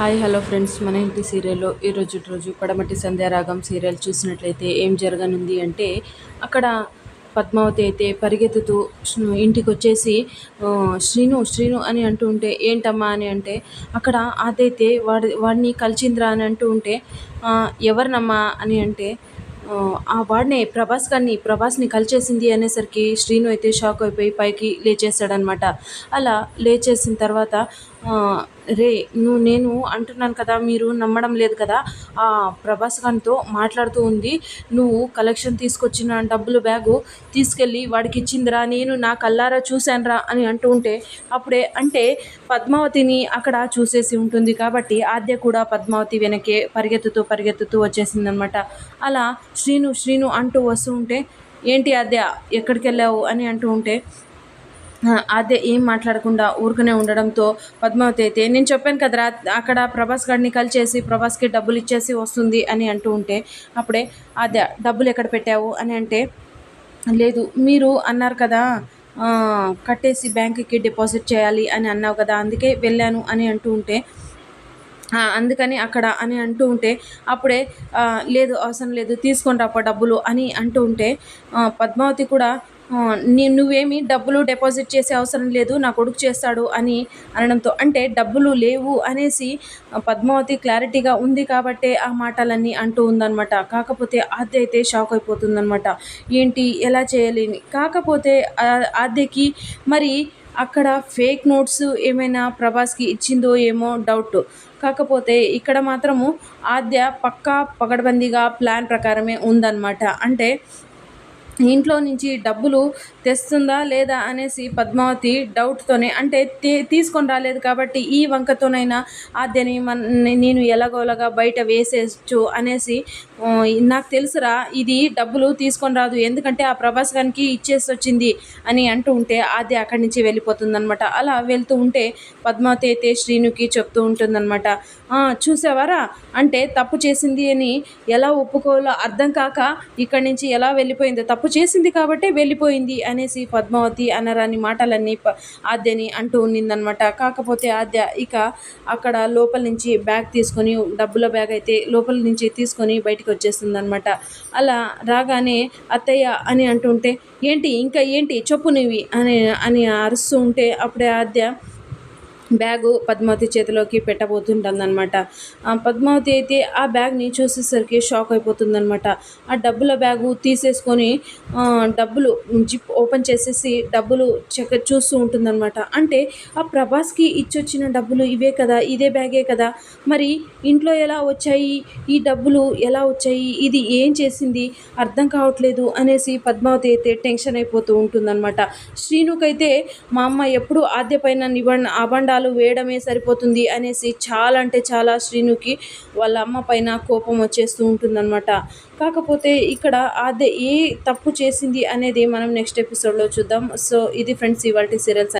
Hi hello friends. మన ఇంటి సీరియల్లో ఈరోజు రోజు పడమటి సంధ్యారాగం సీరియల్ చూసినట్లయితే ఏం జరగనుంది అంటే అక్కడ పద్మావతి అయితే పరిగెత్తుతూ ఇంటికి వచ్చేసి శ్రీను శ్రీను అని అంటూ ఉంటే ఏంటమ్మా అని అంటే అక్కడ అదైతే వాడి వాడిని కలిచింద్రా అని అంటూ ఉంటే ఎవరినమ్మా అని అంటే ఆ వాడినే ప్రభాస్ గారిని ప్రభాస్ని కలిచేసింది అనేసరికి శ్రీను అయితే షాక్ అయిపోయి పైకి లేచేస్తాడనమాట. అలా లేచేసిన తర్వాత రే నువ్వు నేను అంటున్నాను కదా మీరు నమ్మడం లేదు కదా ఆ ప్రభాస్ గారితో మాట్లాడుతూ ఉంది. నువ్వు కలెక్షన్ తీసుకొచ్చిన డబ్బులు బ్యాగు తీసుకెళ్ళి వాడికి ఇచ్చిందిరా నేను నా కల్లారా చూశానురా అని అంటూ ఉంటే అప్పుడే అంటే పద్మావతిని అక్కడ చూసేసి ఉంటుంది కాబట్టి ఆద్య కూడా పద్మావతి వెనకే పరిగెత్తుతూ పరిగెత్తుతూ వచ్చేసిందనమాట. అలా శ్రీను శ్రీను అంటూ వస్తూ ఉంటే ఏంటి ఆద్య ఎక్కడికి వెళ్ళావు అని అంటూ ఉంటే అదే ఏం మాట్లాడకుండా ఊరుకునే ఉండడంతో పద్మావతి అయితే నేను చెప్పాను కదరా అక్కడ ప్రభాస్ గారిని కలిచేసి ప్రభాస్కి డబ్బులు ఇచ్చేసి వస్తుంది అని అంటూ ఉంటే అప్పుడే అదే డబ్బులు ఎక్కడ పెట్టావు? అని అంటే లేదు మీరు అన్నారు కదా కట్టేసి బ్యాంకుకి డిపాజిట్ చేయాలి అని అన్నావు కదా అందుకే వెళ్ళాను అని అంటూ ఉంటే అందుకని అక్కడ అని అంటూ ఉంటే అప్పుడే లేదు అవసరం లేదు తీసుకొని రాప డబ్బులు అని అంటూ ఉంటే పద్మావతి కూడా నువ్వేమి డబ్బులు డిపాజిట్ చేసే అవసరం లేదు నా కొడుకు చేస్తాడు అని అనడంతో అంటే డబ్బులు లేవు అనేసి పద్మావతి క్లారిటీగా ఉంది కాబట్టే ఆ మాటలన్నీ అంటూ ఉందనమాట కాకపోతే ఆద్య అయితే షాక్ అయిపోతుందనమాట ఏంటి ఎలా చేయాలి? కాకపోతే ఆద్యకి మరి అక్కడ ఫేక్ నోట్స్ ఏమైనా ప్రభాస్కి ఇచ్చిందో ఏమో డౌట్. కాకపోతే ఇక్కడ మాత్రము ఆద్య పక్కా పగడబందీగా ప్లాన్ ప్రకారమే ఉందన్నమాట. అంటే ఇంట్లో నుంచి డబ్బులు తెస్తుందా లేదా అనేసి పద్మావతి డౌట్తోనే అంటే తీసుకొని రాలేదు కాబట్టి ఈ వంకతోనైనా ఆద్యని మన నేను ఎలాగోలాగా బయట వేసేయచ్చు అనేసి నాకు తెలుసురా ఇది డబ్బులు తీసుకొని రాదు ఎందుకంటే ఆ ప్రభాస్ గారికి ఇచ్చేసి వచ్చింది అని అంటూ ఉంటే ఆద్య అక్కడి నుంచి వెళ్ళిపోతుందనమాట అలా వెళ్తూ ఉంటే పద్మావతి అయితే శ్రీనుకి చెప్తూ ఉంటుందన్నమాట. చూసావారా? అంటే తప్పు చేసింది అని ఎలా ఒప్పుకోవాలో అర్థం కాక ఇక్కడి నుంచి ఎలా వెళ్ళిపోయిందో తప్పు చేసింది కాబట్టి వెళ్ళిపోయింది అనేసి పద్మావతి అనరాని మాటలన్నీ ఆద్యని అంటూ ఉన్నిందనమాట కాకపోతే ఆద్య ఇక అక్కడ లోపల నుంచి బ్యాగ్ తీసుకొని డబ్బుల బ్యాగ్ అయితే లోపల నుంచి తీసుకొని బయటకు వచ్చేస్తుంది అనమాట అలా రాగానే అత్తయ్య అని అంటుంటే ఏంటి ఇంకా ఏంటి? చెప్పు నువ్వు అని అని అరుస్తూ ఉంటే అప్పుడే ఆద్య బ్యాగు పద్మావతి చేతిలోకి పెట్టబోతుంటుందన్నమాట. పద్మావతి అయితే ఆ బ్యాగ్ని చూసేసరికి షాక్ అయిపోతుందన్నమాట. ఆ డబ్బుల బ్యాగు తీసేసుకొని డబ్బులు జిప్ ఓపెన్ చేసేసి డబ్బులు చెక్ చూస్తూ ఉంటుందన్నమాట. అంటే ఆ ప్రభాస్కి ఇచ్చొచ్చిన డబ్బులు ఇవే కదా ఇదే బ్యాగే కదా. మరి ఇంట్లో ఎలా వచ్చాయి? ఈ డబ్బులు ఎలా వచ్చాయి? ఇది ఏం చేసింది? అర్థం కావట్లేదు అనేసి పద్మావతి అయితే టెన్షన్ అయిపోతూ ఉంటుందన్నమాట. శ్రీనుకైతే మా అమ్మ ఎప్పుడు ఆద్య పైన నిబంధ అబండ అక్షరాలు వేయడమే సరిపోతుంది అనేసి చాలా అంటే చాలా శ్రీనుకి వాళ్ళ అమ్మ పైన కోపం వచ్చేస్తూ ఉంటుందన్నమాట. కాకపోతే ఇక్కడ అదే ఏ తప్పు చేసింది అనేది మనం నెక్స్ట్ ఎపిసోడ్లో చూద్దాం. సో ఇది ఫ్రెండ్స్ ఇవాళ సీరియల్స్